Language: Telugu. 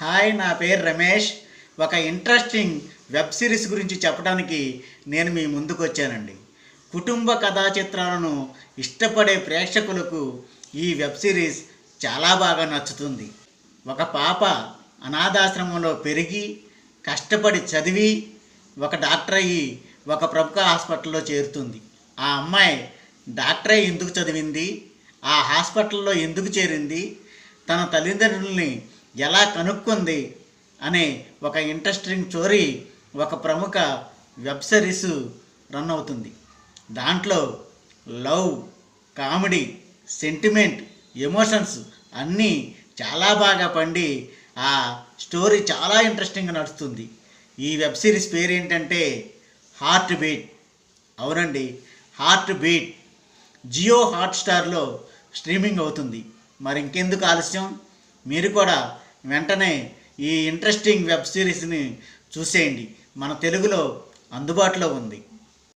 హాయ్ నా పేరు రమేష్. ఒక ఇంట్రెస్టింగ్ వెబ్ సిరీస్ గురించి చెప్పడానికి నేను మీ ముందుకు వచ్చానండి. కుటుంబ కథా చిత్రాలను ఇష్టపడే ప్రేక్షకులకు ఈ వెబ్ సిరీస్ చాలా బాగా నచ్చుతుంది. ఒక పాప అనాథాశ్రమంలో పెరిగి కష్టపడి చదివి ఒక డాక్టర్ అయ్యి ఒక ప్రముఖ హాస్పిటల్లో చేరుతుంది. ఆ అమ్మాయి డాక్టర్ అయ్యి ఎందుకు చదివింది? ఆ హాస్పిటల్లో ఎందుకు చేరింది? తన తల్లిదండ్రుల్ని ఎలా కనుక్కుంది అనే ఒక ఇంట్రెస్టింగ్ స్టోరీ ఒక ప్రముఖ వెబ్ సిరీస్ రన్ అవుతుంది. దాంట్లో లవ్ కామెడీ సెంటిమెంట్ ఎమోషన్స్ అన్నీ చాలా బాగా పండి ఆ స్టోరీ చాలా ఇంట్రెస్టింగ్గా నడుస్తుంది. ఈ వెబ్ సిరీస్ పేరు ఏంటంటే హార్ట్ బీట్ అవునండి హార్ట్ బీట్ జియో హాట్స్టార్లో స్ట్రీమింగ్ అవుతుంది. మరి ఇంకెందుకు ఆలస్యం? మీరు కూడా వెంటనే ఈ ఇంట్రెస్టింగ్ వెబ్ సిరీస్ని చూసేయండి. మన తెలుగులో అందుబాటులో ఉంది.